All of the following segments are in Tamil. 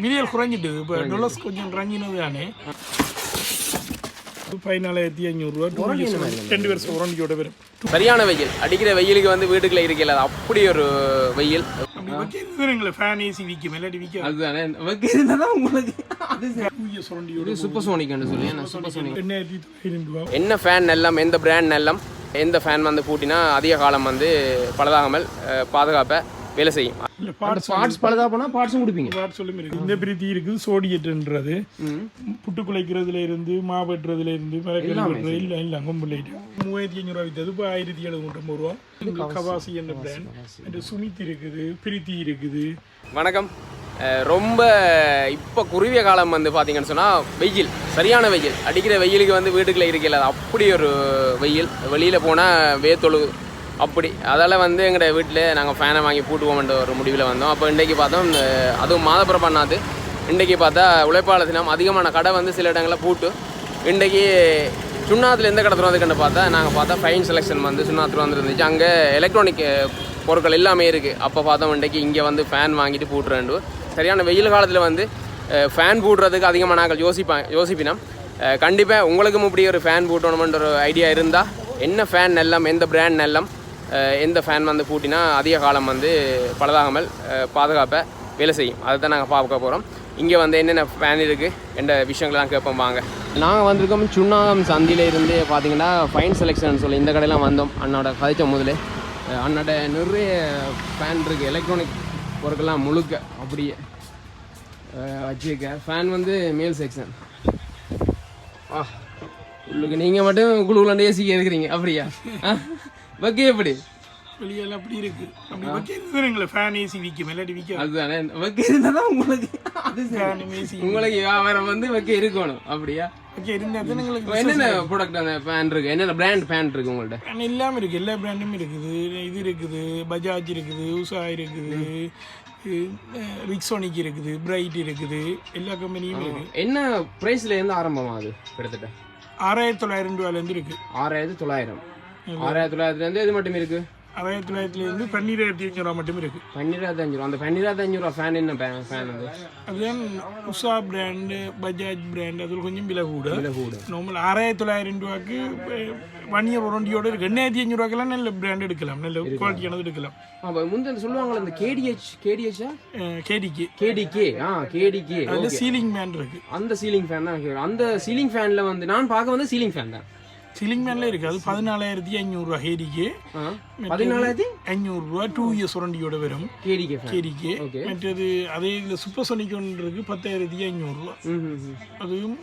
விதியல் குறைஞ்சிட்டு இப்போ டொலர்ஸ் கொஞ்சம் குறைஞ்சினது தானே பதினாலாயிரத்தி ஐநூறுரூவா ரெண்டு வருஷம் உரண்டியோட வரும் சரியான வெயில் அடிக்கிற வெயிலுக்கு வந்து வீட்டுக்குள்ள இருக்கல அப்படி ஒரு வெயில் எங்களை ஃபேன் ஏசி விற்கும் இல்லாட்டி விற்காது அதுதானே வைக்கிறதுதான் உங்களுக்கு சூப்பர் சோனிக்னு சொல்லி என்ன சூப்பர் சோனிக் என்ன ஃபேன் நெல்லம் எந்த பிராண்ட் நெல்லம் எந்த ஃபேன் வந்து பூட்டினா அதிக காலம் வந்து பழுதாகாமல் அஹ், பாதுகாப்ப வேலை செய்யும். இல்லை பார்ட்ஸ் பார்ட்ஸ் பழுதா போனா பார்ட்ஸும் கொடுப்பீங்க. பார்ட்ஸ் சொல்லும் இருக்கு இந்த பிரீத்தி இருக்குது சோடியேட்டுன்றது புட்டு குலைக்கிறதுல இருந்து மா வெட்டுறதுல இருந்து இல்லை இல்லை கொம்புலைட்டு மூவாயிரத்தி ஐநூறுரூவா விற்றது இப்போ ஆயிரத்தி எழுநூற்றம்பது ரூபா கவாசி. என்ற பிராண்ட் சுமித் இருக்குது பிரீத்தி இருக்குது. வணக்கம். ரொம்ப இப்போ குறுகிய காலம் வந்து பார்த்தீங்கன்னு சொன்னால் வெயில். சரியான வெயில். அடிக்கிற வெயிலுக்கு வந்து வீட்டுக்குள்ள இருக்கல அப்படி ஒரு வெயில். வெளியில் போனால் வேத்தொழு அப்படி. அதால் வந்து எங்கள் வீட்டில் நாங்கள் ஃபேனை வாங்கி பூட்டுவோம்ன்ற ஒரு முடிவில் வந்தோம். அப்போ இன்றைக்கு பார்த்தோம் அதுவும் மாதப்புறம் பண்ணாது இன்றைக்கு பார்த்தா உழைப்பாளர் தினம் அதிகமான கடை வந்து சில இடங்களில் பூட்டு இன்றைக்கு சுண்ணாத்தில் எந்த கடை திறந்துக்குன்னு பார்த்தா நாங்கள் பார்த்தா ஃபைன் செலெக்ஷன் வந்து சுண்ணாத்தில் வந்துருந்துச்சு அங்கே எலக்ட்ரானிக் பொருட்கள் எல்லாமே இருக்குது அப்போ பார்த்தோம் இன்றைக்கு இங்கே வந்து ஃபேன் வாங்கிட்டு பூட்டுறேன் சரியான வெயில் காலத்தில் வந்து ஃபேன் பூட்டுறதுக்கு அதிகமாக நாங்கள் யோசிப்பேன் யோசிப்பினோம். கண்டிப்பாக உங்களுக்கும் இப்படி ஒரு ஃபேன் பூட்டணுமென்ற ஒரு ஐடியா இருந்தால் என்ன ஃபேன் நெல்லம் எந்த பிராண்ட் நெல்லம் எந்த ஃபேன் வந்து பூட்டினா அதிக காலம் வந்து பழதாகாமல் பாதுகாப்பை வேலை செய்யும். அதை தான் நாங்கள் பார்க்க போகிறோம் இங்கே வந்து என்னென்ன ஃபேன் இருக்குது என்ற விஷயங்கள்லாம் கேட்போம் வாங்க. நாங்கள் வந்திருக்கோம் சுண்ணாகம் சந்தியில் இருந்து பார்த்தீங்கன்னா ஃபைன் செலெக்ஷன் சொல்லி இந்த கடையெல்லாம் வந்தோம். அண்ணோட கதைச்ச முதலே. அண்ணோட நிறைய ஃபேன் இருக்குது எலக்ட்ரானிக் பொருட்கள்லாம் முழுக்க அப்படியே வச்சுருக்க. ஃபேன் வந்து மேல் செக்ஷன் ஆ உள்ளுக்கு நீங்கள் மட்டும் குழுவில் ஏசிக்க இருக்கிறீங்க அப்படியா? ஆ? வைக்க எப்படி? வெளியெல்லாம் அப்படி இருக்கு. அப்படி வைக்கிறது எங்களை ஃபேன் ஏசி விற்கும் இல்லாட்டி விற்காது அதுதானே வைக்க இருந்தால் தான் உங்களுக்கு அது. ஃபேன் ஏசி உங்களுக்கு வியாபாரம் வந்து வைக்க இருக்கணும் அப்படியா? வைக்க இருந்தால் தான் எங்களுக்கு என்னென்ன ப்ராடக்ட் அந்த ஃபேன் இருக்கு? என்னென்ன பிராண்ட் ஃபேன் இருக்கு உங்கள்ட்ட? ஃபேன் எல்லாமே இருக்குது எல்லா பிராண்டும் இருக்குது. இது இருக்குது பஜாஜ் இருக்குது உஷா இருக்குது ரிக்ஸோனிக் இருக்குது பிரைட் இருக்குது. எல்லா கம்பெனியும் இருக்குது என்ன ப்ரைஸ்ல இருந்து ஆரம்பமாகுது கிட்டத்தட்ட? ஆறாயிரத்தி தொள்ளாயிரம் ரூபாயிலேருந்து இருக்குது ஆறாயிரத்தி தொள்ளாயிரம். ஆறாயிரத்தி தொள்ளாயிரத்துல இருந்து இது மட்டும் இருக்கு? ஆறாயிரத்தி தொள்ளாயிரத்துலேருந்து பன்னிரெண்டாயிரத்தி அஞ்சூறுவா மட்டும் இருக்குது பன்னிரெண்டாயிரத்தி அஞ்சு ரூபா. அந்த பன்னிரெண்டாயிரத்தி அஞ்சு ரூபா ஃபேன் என்ன ஃபேன் அது அதுதான் உஷா பிராண்டு பஜாஜ் பிராண்ட் அதில் கொஞ்சம் விலை கூட. விலை கூட. நார்மல் ஆறாயிரத்தி தொள்ளாயிரம் ரூபாய்க்கு வணிக உரண்டியோட இருக்கு. எண்ணாயிரத்தி அஞ்சூறு ரூபாய்க்கெல்லாம் நல்ல பிராண்ட் எடுக்கலாம். நல்ல குவாலிட்டியானது எடுக்கலாம். அப்போ முந்தைய சொல்லுவாங்கல்ல இந்த கேடிஹெச் கேடிஹெச்சா கேடிக்கு கேடிகே ஆ? கேடிகே அதில் சீலிங் மேன் இருக்கு. அந்த சீலிங் ஃபேன் தான். அந்த சீலிங் ஃபேன்ல வந்து நான் பார்க்க வந்து சீலிங் ஃபேன் தான். சீலிங் மேன்ல இருக்கு. அது பதினாலாயிரத்தி ஐநூறுரூவா ஹேடிக்கு ஆ. பதினாலாயிரத்தி? ஐநூறுரூவா டூ இயர்ஸ் உரண்டியோட வரும். கேடிக்கு Okay. மற்றது அதே இதில் சூப்பர் சோனிக் ஒன்று இருக்கு பத்தாயிரத்தி ஐநூறுரூவா. அதுவும்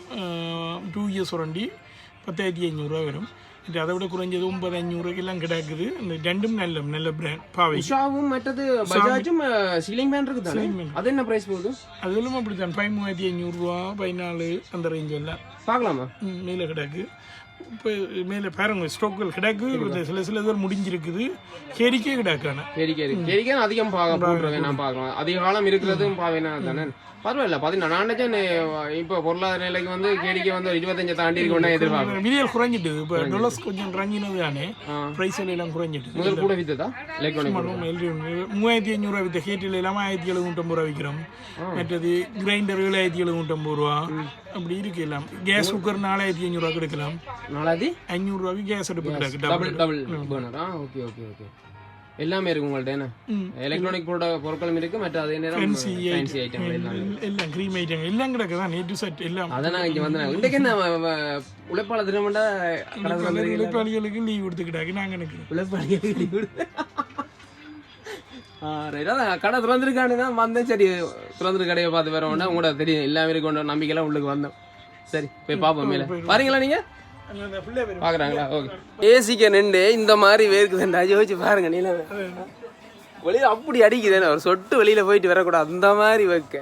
டூ இயர்ஸ் உரண்டி பத்தாயிரத்தி ஐநூறுரூவா வரும். அதை விட குறைஞ்சது ஒன்பது ஐநூறுக்கு எல்லாம் கிடக்குது. இந்த ரெண்டும் நல்ல நல்ல பிராண்ட் பாவை உஷாவும் மற்றது பஜாஜும் சீலிங் ஃபேன் இருக்கு தானே அது என்ன பிரைஸ் போகுது? அதுவும் அப்படித்தான். பதிமூவாயிரத்தி ஐநூறுரூவா பதினாலு அந்த ரேஞ்ச் எல்லாம். பார்க்கலாமா? மேலே கிடக்கு. இப்போ மேலே பாருங்க ஸ்டோக்குகள் கிடக்கு. சில சில இதெல்லாம் முடிஞ்சிருக்குது. கேரிக்கே கிடக்கான. கேடிகே இருக்கு. கேடிகே அதிகம் பார்க்க நான் பார்க்கலாம் அதிக காலம் இருக்கிறதும் பாவேனா தானே பரவாயில்ல பார்த்தீங்கன்னா நான் நினைச்சேன் இப்போ பொருளாதார நிலைக்கு வந்து கேடிக்கே வந்து இருபத்தஞ்சு தாண்டி இருக்கணும் எதிர்பார்ப்பேன் விதியல் குறைஞ்சிட்டு இப்போ டொலர்ஸ் கொஞ்சம் குறைஞ்சினது தானே. ப்ரைஸ் எல்லாம் குறைஞ்சிட்டு. முதல் கூட வித்ததா? மூவாயிரத்தி ஐநூறுரூவா வித்த ஹேட்டில் இல்லாமல் ஆயிரத்தி எழுநூற்றம்பது ரூபா விற்கிறோம் மற்றது கிரைண்டர் ஏழாயிரத்தி எழுநூற்றம்பது ரூபா. அப்படி இருக்கு எல்லாம். கேஸ் குக்கர் நாலாயிரத்தி ஐநூறுரூவா கிடைக்கலாம். நாலாவது? ஐநூறுரூவாக்கு கேஸ் அடுப்பு கிடக்கு. Double double burner okay okay okay எல்லாமே இருக்கு உங்கள்ட்ட என்ன. எலக்ட்ரானிக் பொருட்கள் பொருட்களும் இருக்கு மற்ற அதே நேரம் ஃபேன்சி ஐட்டங்கள் எல்லாம் இருக்கு. எல்லாம் க்ரீம் ஐட்டம் எல்லாம் கிடக்கு தான் நேற்று செட் எல்லாம் அதான் இங்க வந்தேன். இன்றைக்கு என்ன உழைப்பாளர் தினமண்டா உழைப்பாளிகளுக்கு லீவ் கொடுத்துக்கிட்டாங்க. நாங்கள் நிற்கிறோம் உழைப்பாளிகள் ஆ ரைட் அதான் கடை திறந்துருக்கான்னு தான் வந்தேன். சரி திறந்துரு கடையை பார்த்து வர வேண்டாம் உங்களோட தெரியும். எல்லாமே கொண்டு நம்பிக்கைலாம் உள்ளுக்கு வந்தோம். சரி போய் பார்ப்போம் மேலே. பாருங்களா நீங்க? அந்த பிள்ளை பேர் பாக்குறாங்களா? ஓகே. ஏசிக்க நின்று இந்த மாதிரி வேர்க்குதுண்டா யோசிச்சு பாருங்க நீல வெளியில அப்படி அடிக்குதுன்னு ஒரு சொட்டு வெளியில போயிட்டு வரக்கூடாது. அந்த மாதிரி வைக்க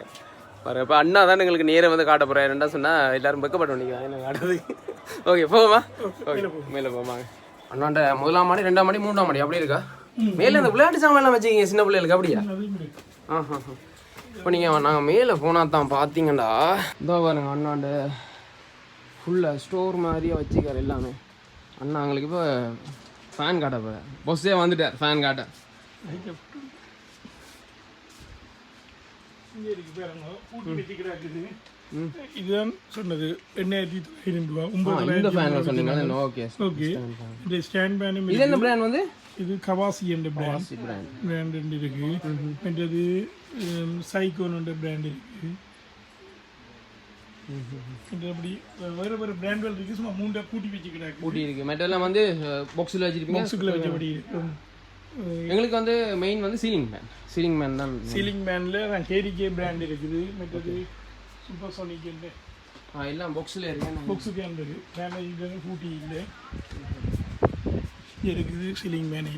பாரு இப்போ அண்ணா தான் எங்களுக்கு நேரம் வந்து காட்ட போறாரு. ரெண்டா சொன்னா எல்லாரும் வெக்கப்பட நினைக்கிறாங்க என்ன காட்டுறது? ஓகே போமா ஓகே மேலே போமாங்க அண்ணாண்ட முதலாம் மாடி ரெண்டாம் மாடி மூணாம் மாடி அப்படி இருக்கா? மேலே இந்த விளையாட்டு சாமான் எல்லாம் வச்சுக்கிங்க சின்ன பிள்ளைகளுக்கு அப்படியா? ஆஹா இப்போ நீங்கள் நாங்கள் மேலே போனால் தான் பார்த்தீங்கடா இதோ பாருங்க அண்ணாண்ட ஃபுல்லாக ஸ்டோர் மாதிரியே வச்சுக்கார் எல்லாமே. அண்ணா எங்களுக்கு இப்போ ஃபேன் காட்ட போகிற பொஸ்ஸே வந்துட்டார் ஃபேன் காட்ட. இதுதான் சொன்னது எண்ணாயிரத்தி தொள்ளாயிரம் ரூபா ஒன்பது சொன்னீங்க ஓகே ஓகே. இந்த ஸ்டாண்ட் பேனும் இது என்ன பிராண்ட் வந்து? இது கவாசி என்ற பிராண்ட் பிராண்ட் பிராண்ட் ரெண்டு இருக்கு. மற்றது சைக்கோன் என்ற பிராண்ட் இருக்கு. வேற வேற பிராண்ட்கள் இருக்கு. சும்மா மூண்டை பூட்டி வச்சு கிடக்கு பூட்டி இருக்கு. மற்றெல்லாம் வந்து பாக்ஸில் வச்சிருப்பீங்க. பாக்ஸுக்குள்ள வச்சபடி எங்களுக்கு வந்து மெயின் வந்து சீலிங் மேன் சீலிங் மேன் தான் சீலிங் பேன்ல நான் கேரிகே பிராண்ட் இருக்குது. மற்றது சூப்பர் சோனிக் என்ற ஆ, எல்லாம் பாக்ஸில் இருக்கு. புக்ஸு கேன் இருக்கு டேமேஜ் பூட்டி இல்லை. இங்க இருக்குது சீலிங் மேன்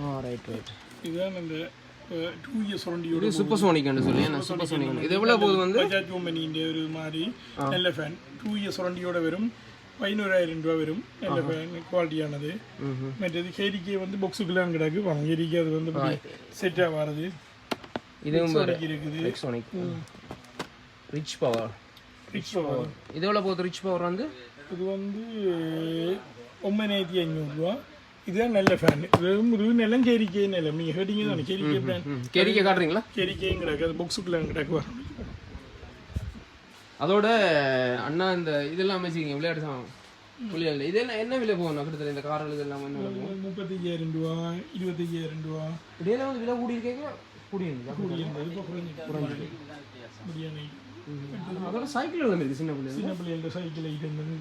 ஆ ரைட் ரைட் இதுதான் அந்த டூ இயர்ஸ் ஒரண்டியோட சூப்பர் சோனிக்னு சொல்லி சூப்பர் சோனிக் இது எவ்வளோ போகுது வந்து? பஜாஜ் கம்பெனின்ற ஒரு மாதிரி நல்ல ஃபேன் டூ இயர்ஸ் ஒரண்டியோட வரும் பதினோராயிரம் ரூபா வரும் நல்ல ஃபேன் குவாலிட்டியானது மற்றது கேரிக்கே வந்து பாக்ஸுக்குலாம் கிடக்கு. வாங்க கேரிக்கே அது வந்து செட்டாக வர்றது இதுவும் இருக்குது. ரிச் பவர் ரிச் பவர் இது எவ்வளோ போகுது? ரிச் பவர் வந்து? இது வந்து ஒன்பதாயிரத்தி ஐநூறுரூவா இதுதான் நல்ல ஃபேன் வெறும் இது நிலம் கேரிக்கே நிலம் நீங்கள் கேட்டீங்க தானே கேரிக்கே பிராண்ட் கேரிக்க காட்டுறீங்களா கேரிக்கேயும் கிடக்கு அது பாக்ஸுக்குள்ள கிடக்கு வரும் அதோட அண்ணா இந்த இதெல்லாம் அமைச்சிங்க விளையாட்டு சாமான் புள்ளிகள் இதெல்லாம் என்ன விலை போகும் கிட்டத்தட்ட இந்த கார்கள் இதெல்லாம் என்ன முப்பத்தஞ்சாயிரம் ரூபா இருபத்தஞ்சாயிரம் ரூபா இதெல்லாம் வந்து விலை கூடி இருக்கேங்க கூடி இருந்தா கூடி இருந்தது அதோட சைக்கிள் எல்லாம் இருக்கு சின்ன பிள்ளைங்க சின்ன பிள்ளைகள சைக்கிள் இருந்தது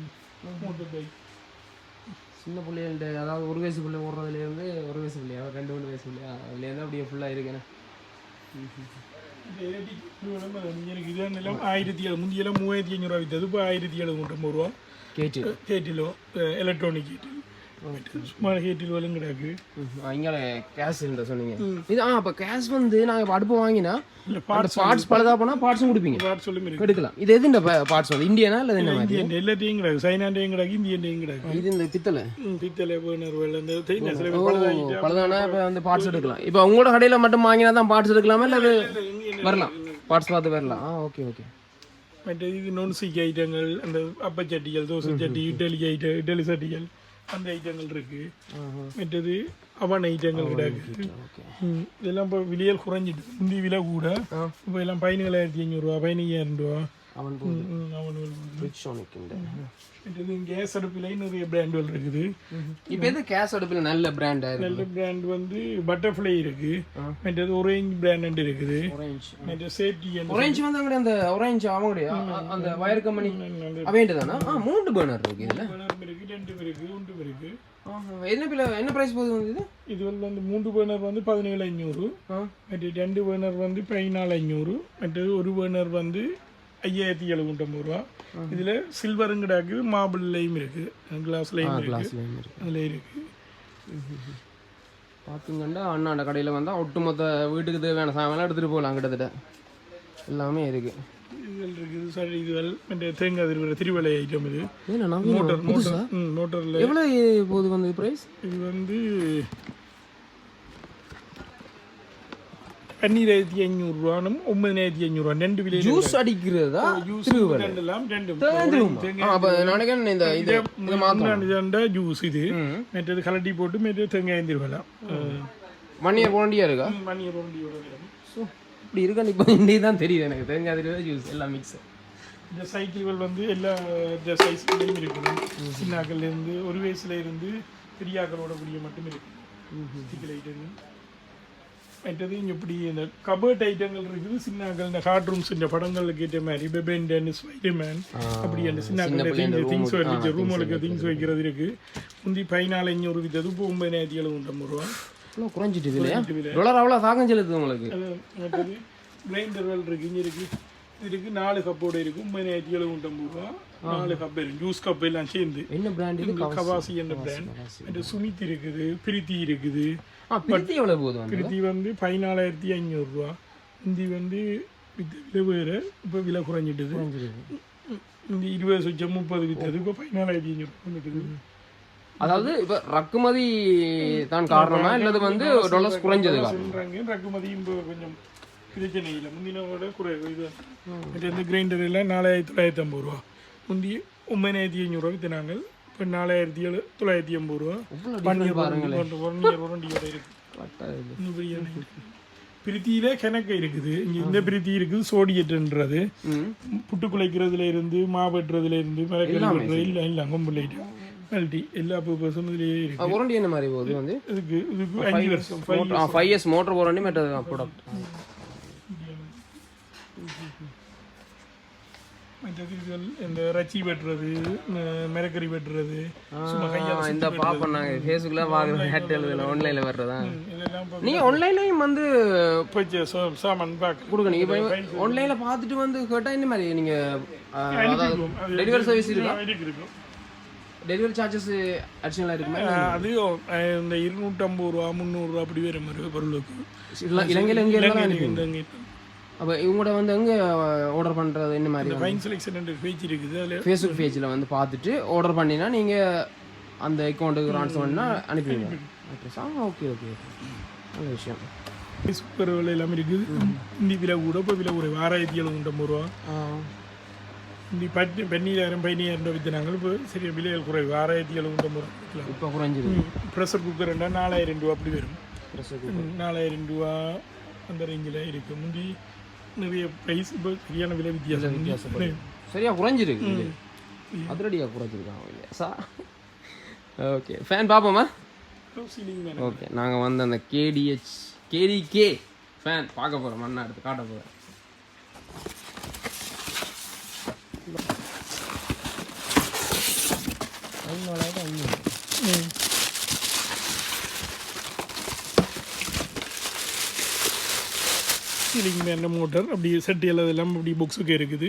மோட்டர் பைக் சின்ன பிள்ளைகள்ட்ட அதாவது ஒரு வயசு பிள்ளை ஓடுறதுலேருந்து ஒரு வயசு பிள்ளையா ரெண்டு மூணு வயசு பிள்ளையா அதுலேருந்து அப்படியே ஃபுல்லாக இருக்குண்ணே எனக்கு இதே நிலம் ஆயிரத்தி ஏழு முந்தியெல்லாம் மூவாயிரத்தி ஐநூறுரூவா விற்றது இப்போ ஆயிரத்தி எழுநூற்றம்பது ரூபா கேட்டு. கேட்டிலோ எலக்ட்ரானிக் கேட்டில் சும்மா கேட்டில் வலும் கிடக்கு இங்கே கேஷ் இருந்தா சொன்னீங்க. இது ஆ அப்போ கேஷ் வந்து நாங்கள் அடுப்பு வாங்கினா இல்லை பார்ட்ஸ் பார்ட்ஸ் பழுதா போனால் பார்ட்ஸும் கொடுப்பீங்க. பார்ட்ஸ் சொல்லும் எடுக்கலாம் இது எது இந்த பார்ட்ஸ் வந்து இந்தியனா இல்லை என்ன மாதிரி? எல்லாத்தையும் கிடக்கு சைனாண்டையும் கிடக்கு இந்தியன்டையும் கிடக்கு இது இந்த பித்தளை. பித்தளை பழுதானா இப்போ வந்து பார்ட்ஸ் எடுக்கலாம். இப்போ உங்களோட கடையில் மட்டும் வாங்கினா தான் பார்ட்ஸ் எடுக்கலாமா? இல்லை வரலாம். பார்ட்ஸ் பார்த்து வரலாம். ஆ ஓகே ஓகே மற்ற இது நான் ஸ்டிக் ஐட்டங்கள் அந்த அப்பச்சட்டிகள் தோசை சட்டி இட்லி ஐட்டம் இட்லி சட்டிகள். அந்த ஐட்டங்கள் இருக்கு. மற்றது அவன் ஐட்டங்கள் ம், இதெல்லாம் இப்போ விலையல் குறைஞ்சிட்டு முந்தி விலை கூட. இப்போ எல்லாம் பதினேழாயிரத்தி ஐநூறுரூவா பதினஞ்சாயிரம் ரூபா. கேஸ் அடுப்பிலையும் நிறைய பிராண்டுகள் இருக்குது. இப்போ எது கேஸ் அடுப்பில் நல்ல இருக்கு நல்ல பிராண்ட் வந்து பட்டர்ஃப்ளை இருக்கு. மற்றது ஒரேஞ்ச் பிராண்ட் இருக்குது. ஆரஞ்ச் மற்ற சேஃப்டி ஆரஞ்சு வந்து அங்கே அந்த ஆரஞ்சு அவங்களுடைய அந்த வயர் கம்பெனி அவைன்ட்டு தானே? ஆ மூன்று பேர்னர் இருக்கு இதில். ரெண்டு இருக்கு ஒன்று இருக்கு என்ன பிள்ளை என்ன ப்ரைஸ் போகுது வந்து இது? இது வந்து அந்த மூன்று பேர்னர் வந்து பதினேழு ஐநூறு. ஆ. மற்ற ரெண்டு பேர்னர் வந்து பதினாலு ஐநூறு. மற்றது ஒரு பேர்னர் வந்து ஐயாயிரத்தி எழுநூற்றம்பது ரூபா. இதில் சில்வரும் கிடக்கு மாபிள்லையும் இருக்கு. கிளாஸ்லையும் இருக்கு. கிளாஸ்லேயும் இருக்கு. அதில் இருக்கு. பார்த்தீங்கன்னா அண்ணாண்ட கடையில் வந்தால் ஒட்டுமொத்த வீட்டுக்கு தேவையான சாமான்லாம் எடுத்துகிட்டு போகலாம் கிட்டத்தட்ட. எல்லாமே இருக்கு. இதுகள் இருக்குது சரி இதுகள் மற்ற தேங்காய் திருவிழா திருவலை ஐட்டம் இது. மோட்டர் மோட்டர் ம் மோட்டரில். எவ்வளோ வந்து ப்ரைஸ் இது வந்து பன்னிராயிரத்தி ஐநூறுரூவானும் ஒன்பதினாயிரத்தி ஐநூறுரூவா ரெண்டு விலை ஜூஸ் அடிக்கிறதா? ஜூஸ் ரெண்டெல்லாம் ரெண்டு அப்போ நினைக்கிறேன் இந்த இது இது மாத்தணும்? முன்னாடி ஜூஸ் இது. மற்றது கலட்டி போட்டு மற்றது தேங்காய் திருவலாம் மணியை போண்டியா இருக்கா? மணி ரோண்டியோட வரும் ஸோ இப்படி இருக்கா இப்போ இன்றைக்கி தான் தெரியுது எனக்கு தேங்காய் தெரியாது ஜூஸ் எல்லாம் மிக்ஸ் இந்த சைக்கிள்கள் வந்து எல்லா இந்த சைஸ்லையும் இருக்குது சின்னாக்கள்ல இருந்து ஒரு வயசுல இருந்து பெரியாக்களோட கூடிய மட்டும் இருக்குது சைக்கிள் ஐட்டம் மற்றது இங்கே இப்படி இந்த கபர்ட் ஐட்டங்கள் இருக்குது சின்னாக்கள் இந்த கார்ட்டூன்ஸ் இந்த படங்களுக்கு ஏற்ற மாதிரி பெபெண்டன் ஸ்பைடர்மேன் அப்படி அந்த சின்னாக்கள் திங்ஸ் வைக்க ரூமுக்கு திங்ஸ் வைக்கிறது இருக்கு. முந்தி பதினாலு ஐநூறு வித்தது இப்போ ஒன்பதாயிரத்தி எழுநூற்றம்பது ரூபா. அவ்வளோ குறைஞ்சிட்டு இல்லையா டாலர் அவ்வளோ தாக்கம் செலுத்துது உங்களுக்கு. இருக்கு இங்கே இருக்கு. இதுக்கு நாலு கப்போட இருக்கு. ஒன்பதாயிரத்தி எழுநூற்றம்பது ரூபா. நாலு கப் இருக்கு ஜூஸ் கப் எல்லாம் சேர்ந்து. என்ன பிராண்ட் இது? கவாசி என்ற பிராண்ட் சுமித் இருக்குது பிரீத்தி இருக்குது. பிரித்தி எவ்வளோ வந்து? பிரீத்தி வந்து பதினாலாயிரத்தி ஐநூறுரூவா இந்தி வந்து வித்த விலை வேறு இப்போ விலை குறைஞ்சிட்டுது. இந்த இருபது சுச்சம் முப்பது வித்தது இப்போ பதினாலாயிரத்தி ஐநூறுரூவா வந்துட்டுது. அதாவது இப்போ ரக்குமதி தான் காரணமா இல்லது வந்து டாலர்ஸ் குறைஞ்சது ரகுமதியும் இப்போ கொஞ்சம் பிரச்சனை இல்லை முந்தினோட குறை இது இந்த கிரைண்டர் எல்லாம் நாலாயிரத்தி தொள்ளாயிரத்தி ஐம்பது ரூபா. முந்தி ஒன்பதாயிரத்தி ஐநூறுரூவா விற்றுனாங்க இப்போ நாலாயிரத்தி ஏழு தொள்ளாயிரத்தி ஐம்பது ரூபா. இருக்கு. பிரீத்தியில கிணக்கு இருக்குது. இங்க இந்த பிரீத்தி இருக்குது சோடியட்டுன்றது. புட்டு குலைக்கிறதுல இருந்து மா வெட்டுறதுல இருந்து மரக்கறி இல்லை இல்லை கொம்புலைட்டு மல்டி எல்லா பர்பஸும் இதுலயே இருக்கு உரண்டி என்ன மாதிரி போகுது வந்து இதுக்கு இதுக்கு அஞ்சு வருஷம் five ஃபைவ் இயர்ஸ் மோட்டர் உரண்டி மற்றது ப்ராடக்ட் மற்றது இந்த ரச்சி வெட்டுறது ம- மரக்கறி வெட்டுறது இந்த பாப்போம் நாங்கள் ஃபேஸ்புக்கில் பார்க்குறோம் ஹேட் எழுதுல ஆன்லைனில் வர்றதா நீங்கள் ஆன்லைன்லையும் வந்து சாமான் பார்க்க கொடுக்கணும் இப்போ ஆன்லைனில் பார்த்துட்டு வந்து கேட்டால் இந்த மாதிரி நீங்கள் டெலிவரி சர்வீஸ் இருக்கா டெலிவரி சார்ஜஸ் அடிஷனலாக இருக்குமா? அது அஹ், இந்த இருநூற்றம்பது ரூபா முந்நூறுரூவா அப்படி வேற மாதிரி பொருளுக்கு. இல்லை இலங்கையில் எங்கே இங்க அப்போ இவங்களோட வந்து எங்கே ஆர்டர் பண்ணுறது என்ன மாதிரி ஃபைன் செலெக்ஷன் பேஜ் இருக்குது அதில். ஃபேஸ்புக் பேஜில் வந்து பார்த்துட்டு ஆர்டர் பண்ணினா நீங்கள் அந்த அக்கௌண்ட்டுக்கு ட்ரான்ஸ்ஃபர் பண்ணால் அனுப்பிடுவீங்க அட்ரஸ் ஆ ஓகே ஓகே நல்ல விஷயம். விலை எல்லாமே இருக்குது இந்த விலை கூட இப்போ விலை ஒரு ஆறாயிரத்தி எழுநூற்றம்பது ரூபா. இந்த பத்து பன்னிராயிரம் பதினாயிரம் ரூபா விற்றுனாங்க இப்போ சரி விலைகள் குறைவு ஆறாயிரத்தி எழுநூற்றம்பது ரூபா இப்போ குறைஞ்சிருக்கு ப்ரெஷர் குக்கர் ரெண்டா நாலாயிரம் ரூபா அப்படி வரும் ப்ரெஸ் ம், நாலாயிரம் ரூபா அந்த ரேஞ்சில் இருக்கு முந்தி நிறைய ப்ரைஸ் இப்போ சரியான விலை வித்தியாசம் முந்தி சரியா குறைஞ்சிருக்கு. அதிரடியாக குறைஞ்சிருக்காங்க சா ஓகே ஃபேன் பார்ப்போமா ஓகே நாங்கள் வந்து அந்த கேடிஹெச் கேடிகே ஃபேன் பார்க்க போகிறோம் மண்ணா எடுத்து காட்ட போகிறோம் சீலிங் மேலே மோட்டர் அப்படி செட் எல்லாம் அப்படி புக்ஸுக்கு இருக்குது.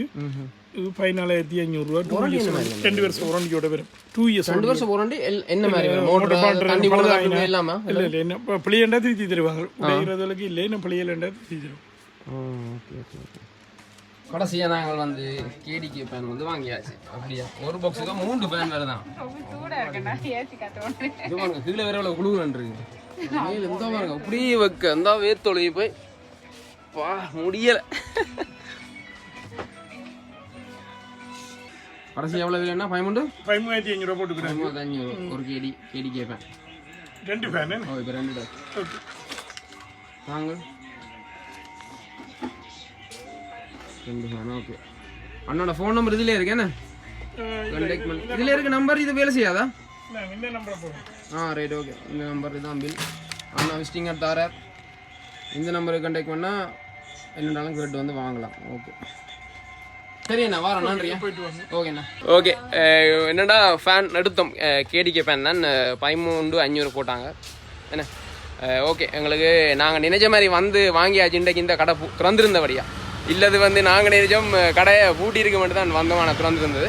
இது பதினாலாயிரத்தி ஐநூறுரூவா டூ இயர்ஸ் ரெண்டு வருஷம் வாரண்டியோட வரும். டூ இயர்ஸ் ரெண்டு வருஷம் போராண்டி என்ன மாதிரி? மோட்டர் தண்ணி போடுறது இல்லாமா இல்லை இல்லை என்ன இப்போ பிள்ளையண்டா திருத்தி தருவாங்க. உடைகிறதுக்கு இல்லை என்ன பிள்ளைகளண்டா திருத்தி தருவோம். ஓகே ஓகே ஓகே கடைசியாக நாங்கள் வந்து கேடிகே ஃபேன் வந்து வாங்கியாச்சு. அப்படியா? ஒரு பாக்ஸுக்கு மூன்று ஃபேன் வேறு தான். இது பாருங்க கீழே வேற எவ்வளோ குழுகுலன் இருக்கு மேல இந்த பாருங்க அப்படியே வைக்க இந்த வேத்தொழுகி போய் பா முடியல. கடைசி எவ்வளோ விலைன்னா பயமுண்டு பதிமூவாயிரத்தி ஐநூறுரூவா போட்டுக்கிறாங்க அஞ்சூறு ஒரு கேடி கேடி கேட்பேன் ரெண்டு ஃபேனு ஓ இப்போ ரெண்டு ஓகே. தாங்க ரெண்டு ஃபேன் ஓகே. அண்ணோட ஃபோன் நம்பர் இதுலேயே இருக்கு என்ன? கான்டாக்ட் பண்ணி. இதில் இருக்க நம்பர் இது வேலை செய்யாதா? நான் இந்த நம்பரை போடுறேன். ஆ ரைட் ஓகே இந்த நம்பர் தான் பில் அண்ணா விசிட்டிங் தார இந்த நம்பருக்கு கான்டாக்ட் பண்ணால் என்னனாலும் கேட்டு வந்து வாங்கலாம். ஓகே சரி அண்ணா வாரம். நன்றியா? ஓகேண்ணா ஓகே என்னடா ஃபேன் எடுத்தோம் கேடிகே ஃபேன் தான். பதிமூன்று அஞ்சூறு போட்டாங்க. என்ன? ஓகே எங்களுக்கு நாங்கள் நினைச்ச மாதிரி வந்து வாங்கியாச்சு. இன்றைக்கு இந்த கடை திறந்திருந்தபடியா. இல்லது வந்து நாங்கள் நினைச்சோம் கடையை பூட்டி இருக்க மட்டும் தான் வந்தோம் ஆனால் திறந்திருந்தது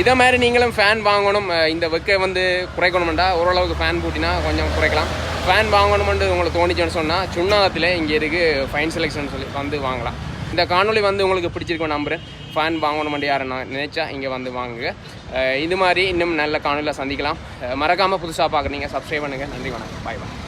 இதே மாதிரி நீங்களும் ஃபேன் வாங்கணும். இந்த வெக்கை வந்து குறைக்கணுமெண்டா ஓரளவுக்கு ஃபேன் பூட்டினா கொஞ்சம் குறைக்கலாம். ஃபேன் வாங்கணுமென்று உங்களுக்கு தோணிச்சுன்னு சொன்னால் சுண்ணாகத்தில் இங்கே இருக்குது ஃபைன் செலெக்ஷன் சொல்லி வந்து வாங்கலாம். இந்த காணொளி வந்து உங்களுக்கு பிடிச்சிருக்கோம் நம்புறேன். ஃபேன் வாங்கணுமெண்டு யாரை நான் நினச்சா இங்கே வந்து வாங்குங்க. இது மாதிரி இன்னும் நல்ல காணொலியில் சந்திக்கலாம். மறக்காமல் புதுசாக பார்க்குறீங்க சப்ஸ்கிரைப் பண்ணுங்கள் நன்றி வணக்கம். பாய் பாய்